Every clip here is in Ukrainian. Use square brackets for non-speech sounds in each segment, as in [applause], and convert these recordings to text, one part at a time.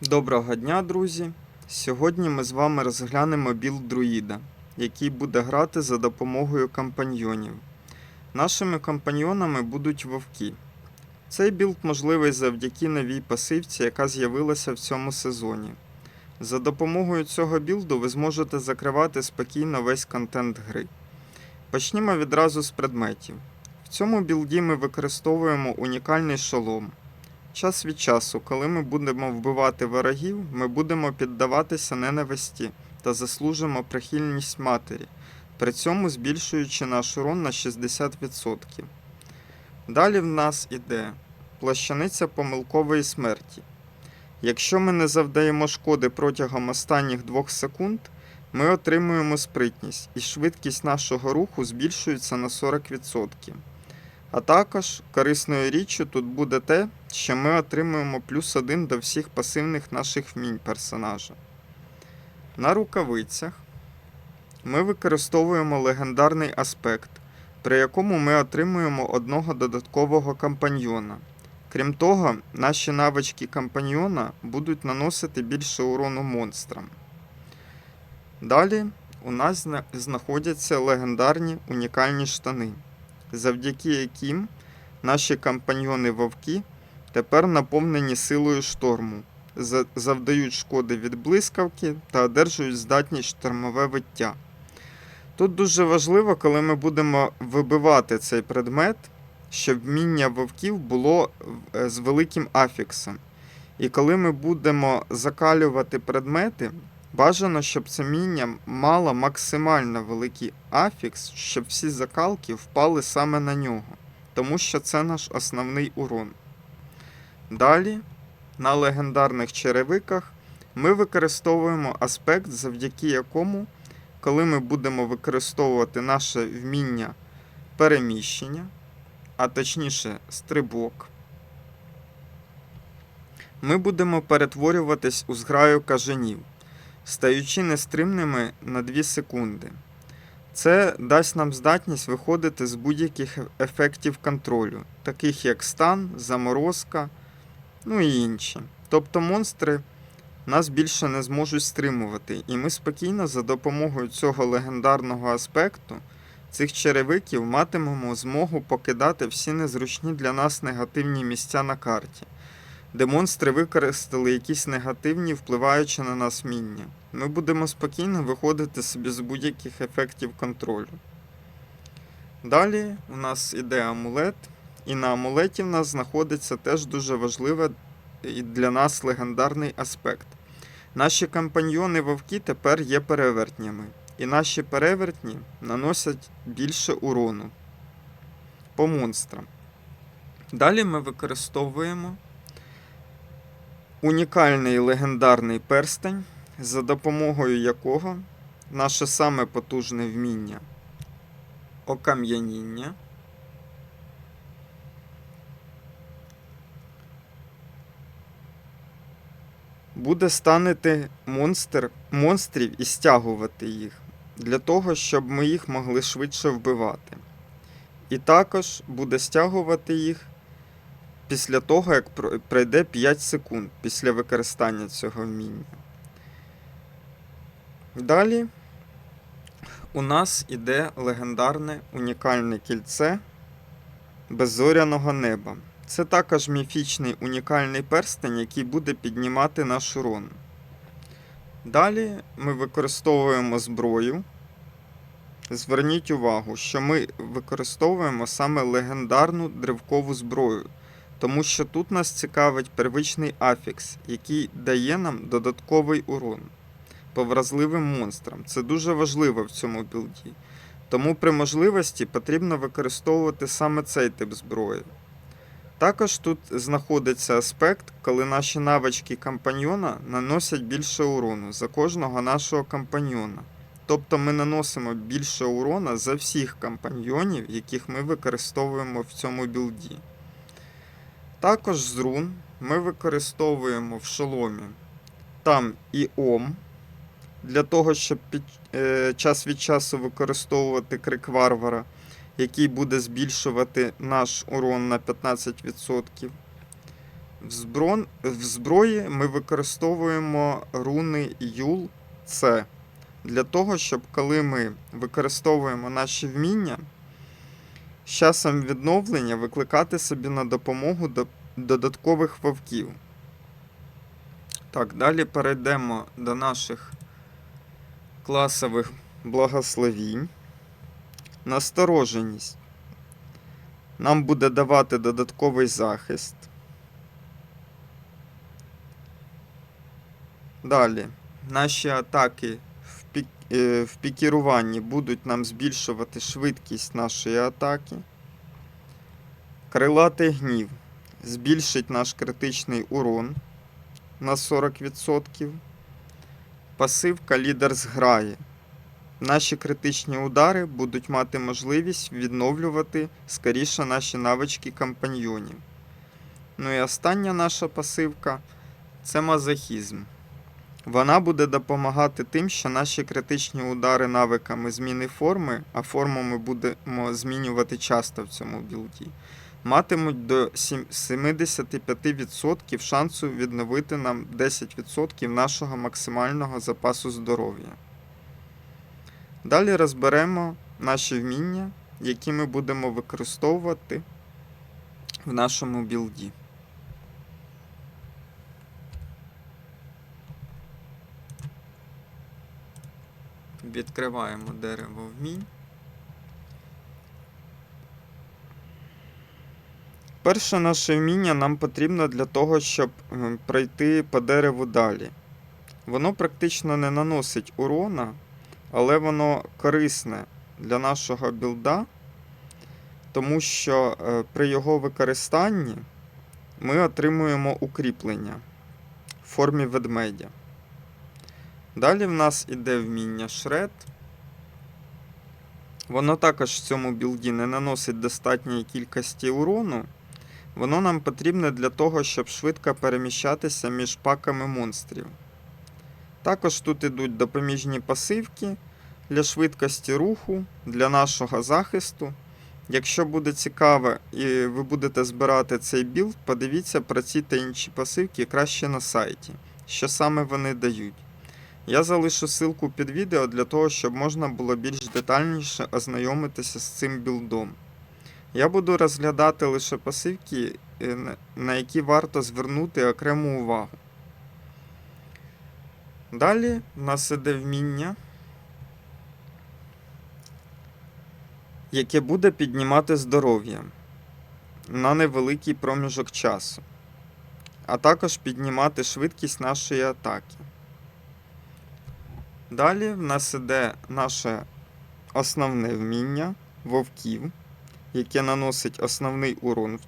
Доброго дня, друзі! Сьогодні ми з вами розглянемо білд друїда, який буде грати за допомогою компаньйонів. Нашими компаньйонами будуть вовки. Цей білд можливий завдяки новій пасивці, яка з'явилася в цьому сезоні. За допомогою цього білду ви зможете закривати спокійно весь контент гри. Почнімо відразу з предметів. В цьому білді ми використовуємо унікальний шолом. Час від часу, коли ми будемо вбивати ворогів, ми будемо піддаватися ненависті та заслужимо прихильність матері, при цьому збільшуючи наш урон на 60%. Далі в нас іде плащаниця помилкової смерті. Якщо ми не завдаємо шкоди протягом останніх 2 секунд, ми отримуємо спритність і швидкість нашого руху збільшується на 40%. А також корисною річчю тут буде те, що ми отримуємо плюс один до всіх пасивних наших вмінь персонажа. На рукавицях ми використовуємо легендарний аспект, при якому ми отримуємо одного додаткового компаньйона. Крім того, наші навички компаньйона будуть наносити більше урону монстрам. Далі у нас знаходяться легендарні унікальні штани завдяки яким наші компаньйони вовки тепер наповнені силою шторму, завдають шкоди від блискавки та одержують здатність штормове виття. Тут дуже важливо, коли ми будемо вибивати цей предмет, щоб вміння вовків було е, з великим афіксом. І коли ми будемо закалювати предмети, Бажано, щоб це міння мало максимально великий афікс, щоб всі закалки впали саме на нього, тому що це наш основний урон. Далі, на легендарних черевиках, ми використовуємо аспект, завдяки якому, коли ми будемо використовувати наше вміння переміщення, а точніше стрибок, ми будемо перетворюватись у зграю кажанів стаючи нестримними на 2 секунди. Це дасть нам здатність виходити з будь-яких ефектів контролю, таких як стан, заморозка, ну і інші. Тобто монстри нас більше не зможуть стримувати, і ми спокійно за допомогою цього легендарного аспекту цих черевиків матимемо змогу покидати всі незручні для нас негативні місця на карті де монстри використали якісь негативні, впливаючи на нас міння. Ми будемо спокійно виходити собі з будь-яких ефектів контролю. Далі у нас іде амулет, і на амулеті в нас знаходиться теж дуже важливий для нас легендарний аспект. Наші компаньйони вовки тепер є перевертнями, і наші перевертні наносять більше урону по монстрам. Далі ми використовуємо унікальний легендарний перстень, за допомогою якого наше саме потужне вміння окам'яніння буде станити монстр, монстрів і стягувати їх для того, щоб ми їх могли швидше вбивати. І також буде стягувати їх після того, як пройде 5 секунд після використання цього вміння. Далі у нас іде легендарне унікальне кільце беззоряного неба. Це також міфічний унікальний перстень, який буде піднімати наш урон. Далі ми використовуємо зброю. Зверніть увагу, що ми використовуємо саме легендарну древкову зброю, тому що тут нас цікавить первичний афікс, який дає нам додатковий урон по вразливим монстрам. Це дуже важливо в цьому білді. Тому при можливості потрібно використовувати саме цей тип зброї. Також тут знаходиться аспект, коли наші навички компаньйона наносять більше урону за кожного нашого компаньйона. Тобто ми наносимо більше урона за всіх компаньйонів, яких ми використовуємо в цьому білді. Також з рун ми використовуємо в шоломі там і Ом, для того, щоб під, е, час від часу використовувати крик варвара, який буде збільшувати наш урон на 15%. В, зброн... в зброї ми використовуємо руни Юл С для того, щоб коли ми використовуємо наші вміння, з часом відновлення викликати собі на допомогу до додаткових вовків. Так, далі перейдемо до наших класових благословінь. Настороженість нам буде давати додатковий захист. Далі, наші атаки в, пік, е, в пікіруванні будуть нам збільшувати швидкість нашої атаки. Крилатий гнів збільшить наш критичний урон на 40%. Пасивка лідер зграє. Наші критичні удари будуть мати можливість відновлювати скоріше наші навички компаньйонів. Ну і остання наша пасивка це мазохізм. Вона буде допомагати тим, що наші критичні удари навиками зміни форми, а форму ми будемо змінювати часто в цьому білді, матимуть до 75% шансу відновити нам 10% нашого максимального запасу здоров'я. Далі розберемо наші вміння, які ми будемо використовувати в нашому білді. Відкриваємо дерево вмінь. Перше наше вміння нам потрібно для того, щоб пройти по дереву далі. Воно практично не наносить урона, але воно корисне для нашого білда, тому що е, при його використанні ми отримуємо укріплення в формі ведмедя. Далі в нас іде вміння шред. Воно також в цьому білді не наносить достатньої кількості урону. Воно нам потрібне для того, щоб швидко переміщатися між паками монстрів. Також тут ідуть допоміжні пасивки для швидкості руху, для нашого захисту. Якщо буде цікаво і ви будете збирати цей білд, подивіться про ці та інші пасивки краще на сайті, що саме вони дають. Я залишу ссылку під відео для того, щоб можна було більш детальніше ознайомитися з цим білдом. Я буду розглядати лише пасивки, е, на які варто звернути окрему увагу. Далі в нас іде вміння, яке буде піднімати здоров'я на невеликий проміжок часу, а також піднімати швидкість нашої атаки. Далі в нас іде наше основне вміння вовків, яке наносить основний урон.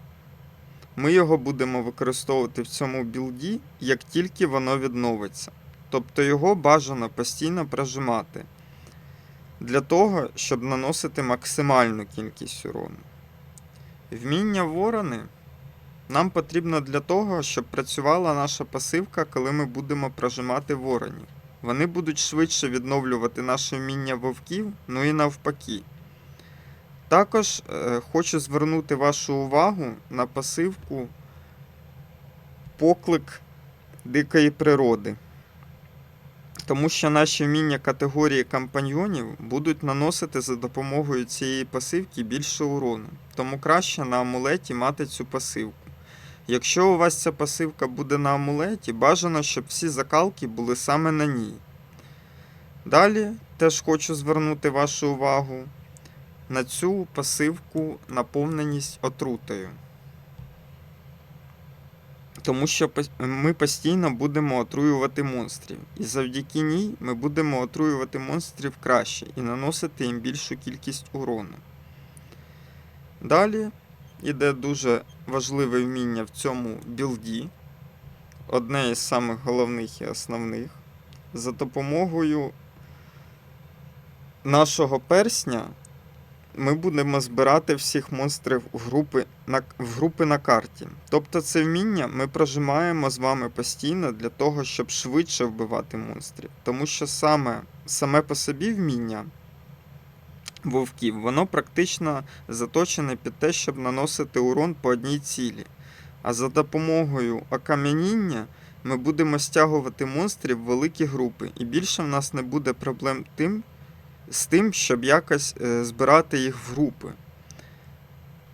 Ми його будемо використовувати в цьому білді, як тільки воно відновиться. Тобто його бажано постійно прожимати для того, щоб наносити максимальну кількість урону. Вміння ворони нам потрібно для того, щоб працювала наша пасивка, коли ми будемо прожимати воронів. Вони будуть швидше відновлювати наше вміння вовків, ну і навпаки. Також е, хочу звернути вашу увагу на пасивку поклик дикої природи. Тому що наші вміння категорії компаньйонів будуть наносити за допомогою цієї пасивки більше урону. Тому краще на амулеті мати цю пасивку. Якщо у вас ця пасивка буде на амулеті, бажано, щоб всі закалки були саме на ній. Далі теж хочу звернути вашу увагу на цю пасивку наповненість отрутою. Тому що ми постійно будемо отруювати монстрів. І завдяки ній ми будемо отруювати монстрів краще і наносити їм більшу кількість урону. Далі іде дуже важливе вміння в цьому білді. Одне із самих головних і основних. За допомогою нашого персня ми будемо збирати всіх монстрів в групи на, в групи на карті. Тобто це вміння ми прожимаємо з вами постійно для того, щоб швидше вбивати монстрів. Тому що саме, саме по собі вміння вовків, воно практично заточене під те, щоб наносити урон по одній цілі. А за допомогою окам'яніння ми будемо стягувати монстрів в великі групи, і більше в нас не буде проблем тим, з тим, щоб якось е, збирати їх в групи.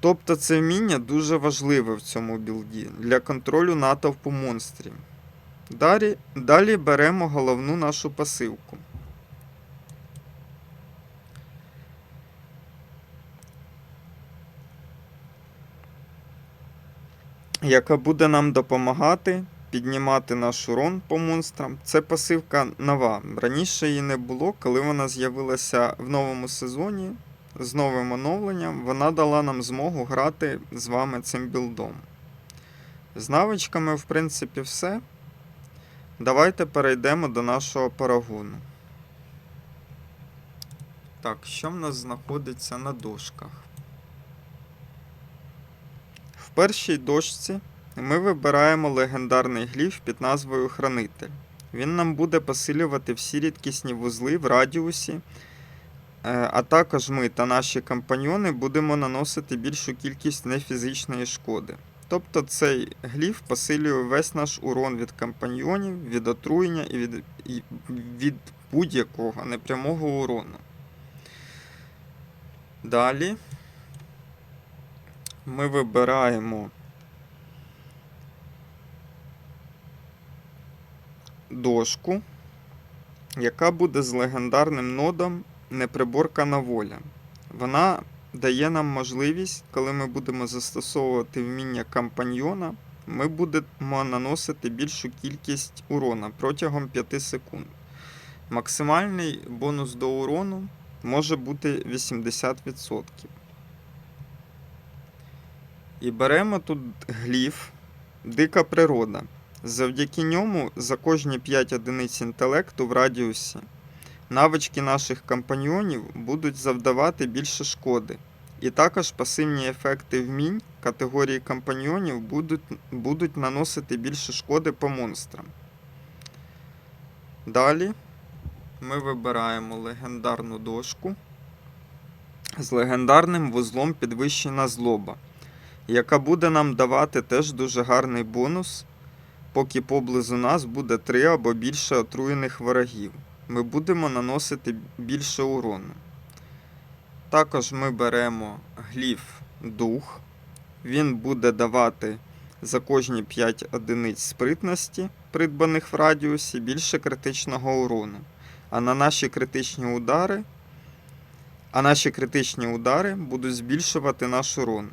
Тобто це вміння дуже важливе в цьому білді для контролю натовпу монстрів. Далі, далі беремо головну нашу пасивку. Яка буде нам допомагати піднімати наш урон по монстрам. Це пасивка нова. Раніше її не було, коли вона з'явилася в новому сезоні з новим оновленням. Вона дала нам змогу грати з вами цим білдом. З навичками, в принципі, все. Давайте перейдемо до нашого парагону. Так, що в нас знаходиться на дошках? В першій дошці ми вибираємо легендарний гліф під назвою Хранитель. Він нам буде посилювати всі рідкісні вузли в радіусі, е, а також ми та наші компаньйони будемо наносити більшу кількість нефізичної шкоди. Тобто цей гліф посилює весь наш урон від компаньйонів, від отруєння і від, і від будь-якого непрямого урону. Далі ми вибираємо дошку, яка буде з легендарним нодом Неприборкана воля. Вона дає нам можливість, коли ми будемо застосовувати вміння компаньйона, ми будемо наносити більшу кількість урона протягом 5 секунд. Максимальний бонус до урону може бути 80%. І беремо тут гліф Дика природа. Завдяки ньому за кожні 5 одиниць інтелекту в радіусі навички наших компаньйонів будуть завдавати більше шкоди. І також пасивні ефекти вмінь категорії компаньйонів будуть, будуть наносити більше шкоди по монстрам. Далі ми вибираємо легендарну дошку з легендарним вузлом підвищена злоба, яка буде нам давати теж дуже гарний бонус, поки поблизу нас буде 3 або більше отруєних ворогів. Ми будемо наносити більше урону. Також ми беремо гліф дух. Він буде давати за кожні 5 одиниць спритності, придбаних в радіусі, більше критичного урону. А на наші критичні удари, а наші критичні удари будуть збільшувати наш урон,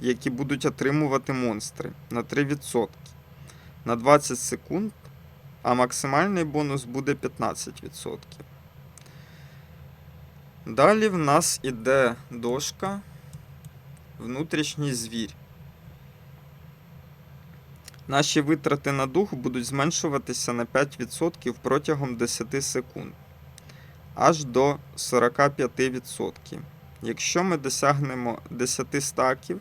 які будуть отримувати монстри на 3% на 20 секунд, а максимальний бонус буде 15%. Далі в нас іде дошка внутрішній звір. Наші витрати на дух будуть зменшуватися на 5% протягом 10 секунд, аж до 45%. Якщо ми досягнемо 10 стаків,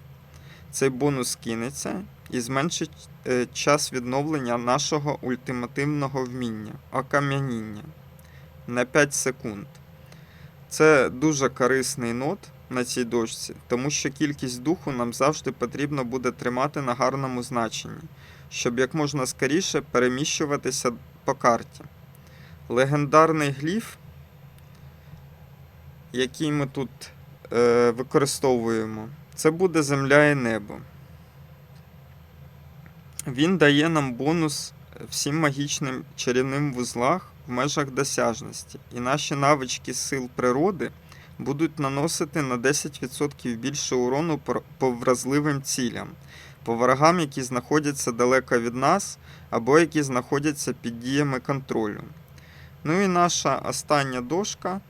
цей бонус кинеться і зменшить е, час відновлення нашого ультимативного вміння окам'яніння на 5 секунд. Це дуже корисний нот на цій дошці, тому що кількість духу нам завжди потрібно буде тримати на гарному значенні, щоб як можна скоріше переміщуватися по карті. Легендарний гліф, який ми тут е, використовуємо, це буде земля і небо. Він дає нам бонус всім магічним чарівним вузлах в межах досяжності, і наші навички сил природи будуть наносити на 10% більше урону по- вразливим цілям, по ворогам, які знаходяться далеко від нас, або які знаходяться під діями контролю. Ну і наша остання дошка.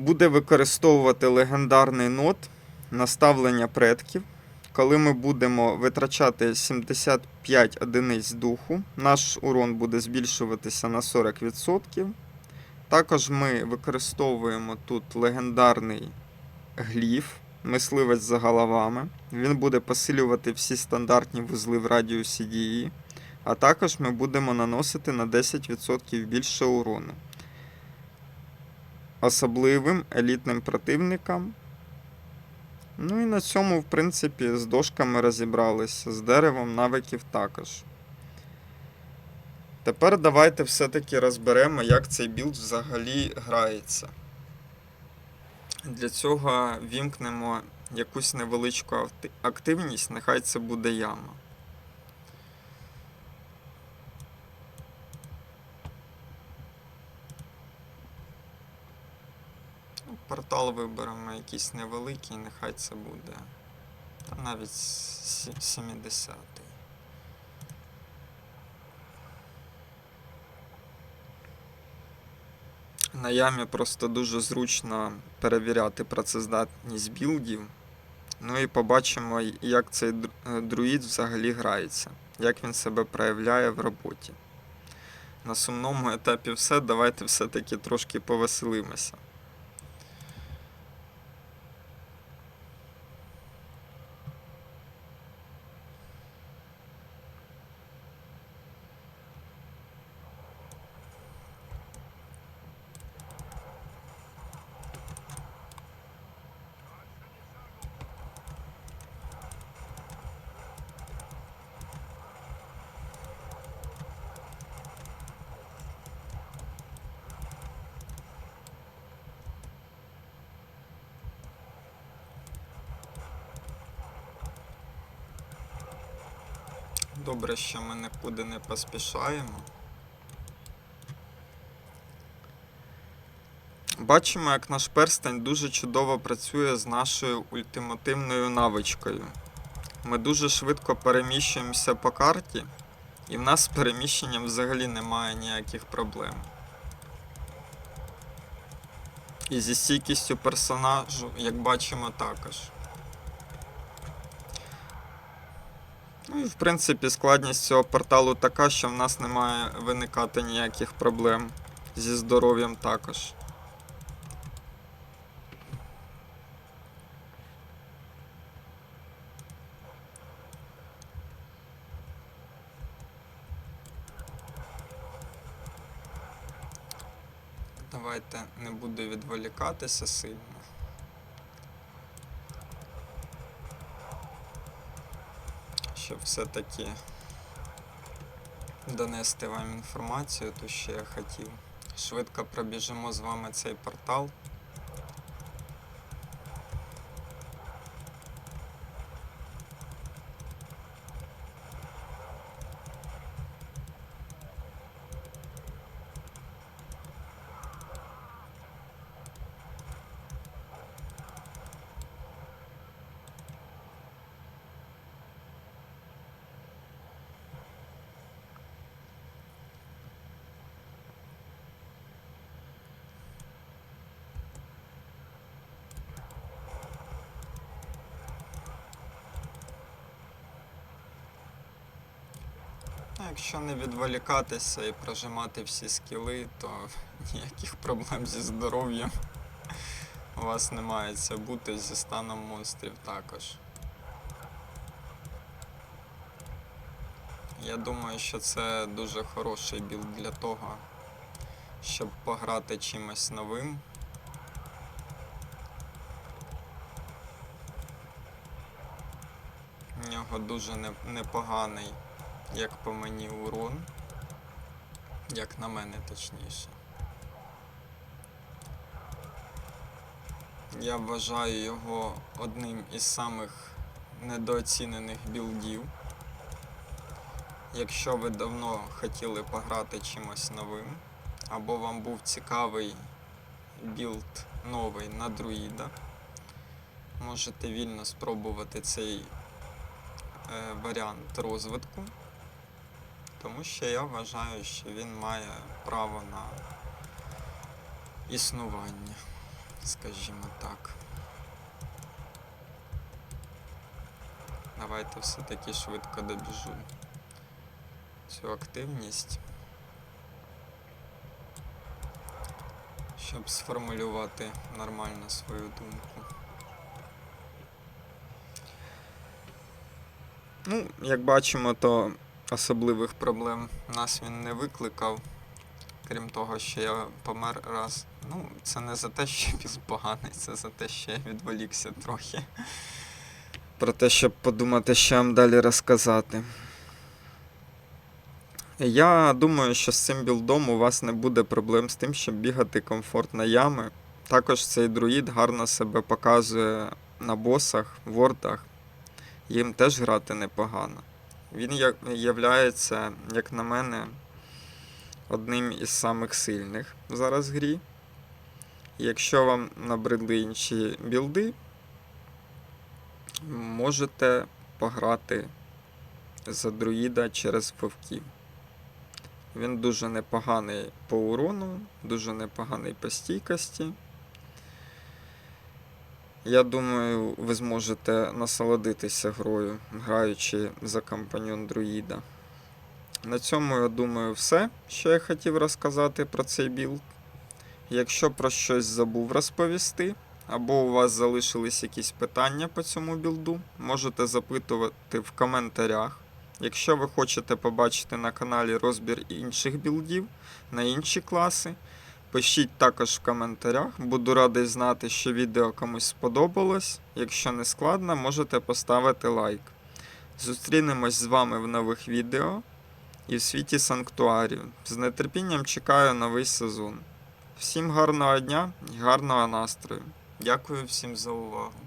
Буде використовувати легендарний нот наставлення предків. Коли ми будемо витрачати 75 одиниць духу, наш урон буде збільшуватися на 40%. Також ми використовуємо тут легендарний гліф, мисливець за головами. Він буде посилювати всі стандартні вузли в радіусі дії, а також ми будемо наносити на 10% більше урону. Особливим елітним противникам Ну і на цьому, в принципі, з дошками розібралися, з деревом навиків також. Тепер давайте все-таки розберемо, як цей білд взагалі грається. Для цього вімкнемо якусь невеличку активність, нехай це буде яма. Ну, Портал виберемо якийсь невеликий, нехай це буде. Та навіть 70-й. На ямі просто дуже зручно перевіряти працездатність білдів. Ну і побачимо, як цей е, друїд взагалі грається, як він себе проявляє в роботі. На сумному етапі все, давайте все-таки трошки повеселимося. Добре, що ми нікуди не поспішаємо. Бачимо, як наш перстень дуже чудово працює з нашою ультимативною навичкою. Ми дуже швидко переміщуємося по карті, і в нас з переміщенням взагалі немає ніяких проблем. І зі стійкістю персонажу, як бачимо, також. Ну і в принципі складність цього порталу така, що в нас не має виникати ніяких проблем зі здоров'ям також. Давайте не буду відволікатися сильно. Щоб все-таки донести вам інформацію, то що я хотів. Швидко пробіжимо з вами цей портал. Якщо не відволікатися і прожимати всі скіли, то [laughs] ніяких проблем зі здоров'ям у вас не має це бути зі станом монстрів також. Я думаю, що це дуже хороший білд для того, щоб пограти чимось новим. У нього дуже непоганий, як по мені, урон. Як на мене точніше. Я вважаю його одним із самих недооцінених білдів. Якщо ви давно хотіли пограти чимось новим, або вам був цікавий білд новий на друїда, можете вільно спробувати цей е, варіант розвитку, тому що я вважаю, що він має право на існування, скажімо так. Давайте все-таки швидко добіжу цю активність, щоб сформулювати нормально свою думку. Ну, як бачимо, то особливих проблем нас він не викликав. Крім того, що я помер раз Ну, це не за те, що білд поганий, це за те, що я відволікся трохи. Про те, щоб подумати, що вам далі розказати. Я думаю, що з цим білдом у вас не буде проблем з тим, щоб бігати комфортно ями. Також цей друїд гарно себе показує на босах, вордах. Їм теж грати непогано. Він являється, як на мене, одним із самих сильних зараз в грі. Якщо вам набридли інші білди, можете пограти за друїда через вовків. Він дуже непоганий по урону, дуже непоганий по стійкості. Я думаю, ви зможете насолодитися грою, граючи за компаньон друїда. На цьому, я думаю, все, що я хотів розказати про цей білд. Якщо про щось забув розповісти, або у вас залишились якісь питання по цьому білду, можете запитувати в коментарях. Якщо ви хочете побачити на каналі розбір інших білдів на інші класи, пишіть також в коментарях. Буду радий знати, що відео комусь сподобалось. Якщо не складно, можете поставити лайк. Зустрінемось з вами в нових відео і в світі санктуарів. З нетерпінням чекаю новий сезон. Всім гарного дня і гарного настрою. Дякую всім за увагу.